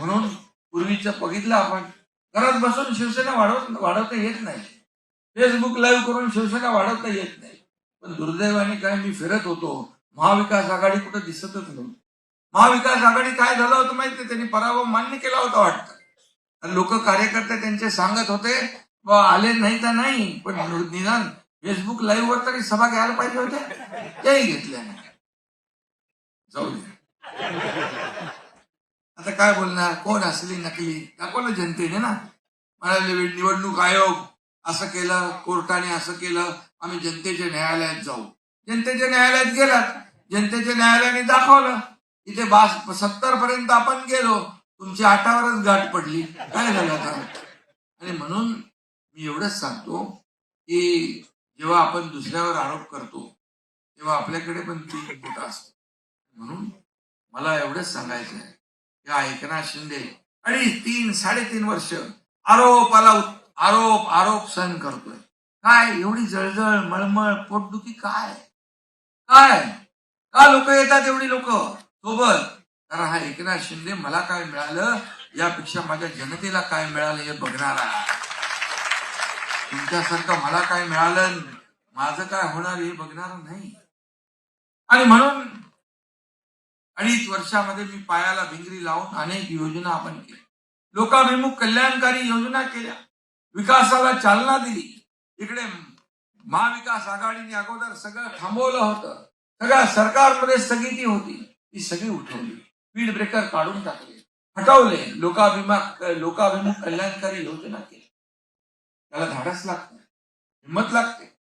म्हणून पूर्वीचं बघितलं आपण. घरात बसून शिवसेना वाढवत वाढवता येत नाही. फेसबुक लाईव्ह करून शिवसेना वाढवता येत नाही. पण दुर्दैवाने काय मी फिरत होतो. महाविकास आघाडी कुठं दिसतच नव्हती. महाविकास आघाडी काय झालं होतं माहिती त्यांनी पराभव मान्य केला होता वाटतं. लोक कार्यकर्ते त्यांचे सांगत होते बा आले नाही तर नाही पण निदान फेसबुक लाईव्ह वर तरी सभा घ्यायला पाहिजे होत्या. त्याही घेतल्या नाही. जाऊ दे. काय बोलणार? कोण असली नकली? दाखवलं जनतेने ना? म्हणाले निवडणूक आयोग असं केलं कोर्टाने असं केलं आम्ही जनतेच्या न्यायालयात जाऊ. जनतेच्या न्यायालयात गेलात. जनतेच्या न्यायालयाने दाखवलं. इथे बास सत्तर पर्यंत आपण गेलो. तुमची आठावरच गाठ पडली. काय झालं आता? आणि म्हणून मी एवढंच सांगतो की जेव्हा आपण दुसऱ्यावर आरोप करतो तेव्हा आपल्याकडे पण तीन बोट असतो म्हणून मला एवढंच सांगायचं आहे या एकनाथ शिंदे अडीच तीन साडेतीन वर्ष आरोपाला आरोप आरोप सहन करतोय. काय? एवढी जळजळ मळमळ पोटदुखी काय? काय? का लोक येतात एवढी लोक? सोबत. कारण हा एकनाथ शिंदे मला काय मिळालं? यापेक्षा माझ्या जनतेला काय मिळालं हे बघणारा तुमच्यासारखं मला काय मिळालं? माझं काय होणार हे बघणार नाही. आणि म्हणून अडीच वर्षामध्ये मी पायाला भिंगरी लावून अनेक योजना आपण केल्या. लोकाभिमुख कल्याणकारी योजना केल्या. विकासाला चालना दिली. इकडे महाविकास आघाडीने अगोदर सगळं थांबवलं होतं. सगळ्या सरकारमध्ये स्थगिती होती. ती सगळी उठवली. स्पीड ब्रेकर काढून टाकले. हटवले. लोकाभिमा लोकाभिमुख कल्याणकारी योजना केली त्याला धाडस लागते. हिंमत लागते.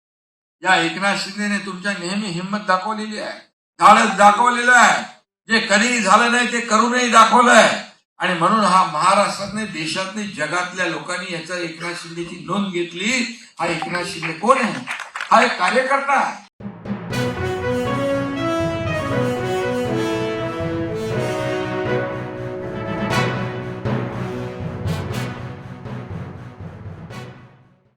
या एकनाथ शिंदेने तुमच्या नेहमी हिंमत दाखवलेली आहे. धाडस दाखवलेलं आहे. जे कधीही झालं नाही ते करूनही दाखवलंय. आणि म्हणून हा महाराष्ट्रातने देशातने जगातल्या लोकांनी याचा एकनाथ शिंदेची नोंद घेतली. हा एकनाथ शिंदे कोण आहे? हा एक कार्यकर्ता आहे.